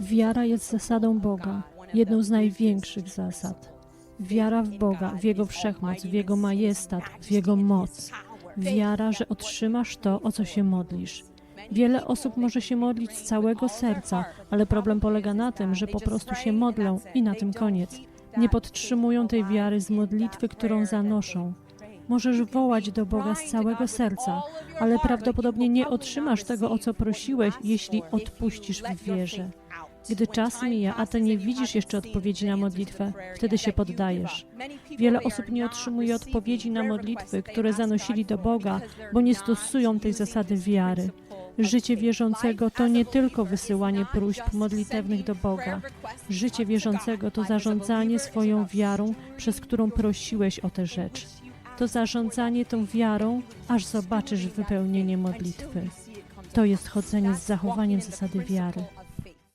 Wiara jest zasadą Boga, jedną z największych zasad. Wiara w Boga, w Jego wszechmoc, w Jego majestat, w Jego moc. Wiara, że otrzymasz to, o co się modlisz. Wiele osób może się modlić z całego serca, ale problem polega na tym, że po prostu się modlą i na tym koniec. Nie podtrzymują tej wiary z modlitwy, którą zanoszą. Możesz wołać do Boga z całego serca, ale prawdopodobnie nie otrzymasz tego, o co prosiłeś, jeśli odpuścisz w wierze. Gdy czas mija, a ty nie widzisz jeszcze odpowiedzi na modlitwę, wtedy się poddajesz. Wiele osób nie otrzymuje odpowiedzi na modlitwy, które zanosili do Boga, bo nie stosują tej zasady wiary. Życie wierzącego to nie tylko wysyłanie próśb modlitewnych do Boga. Życie wierzącego to zarządzanie swoją wiarą, przez którą prosiłeś o tę rzecz. To zarządzanie tą wiarą, aż zobaczysz wypełnienie modlitwy. To jest chodzenie z zachowaniem zasady wiary.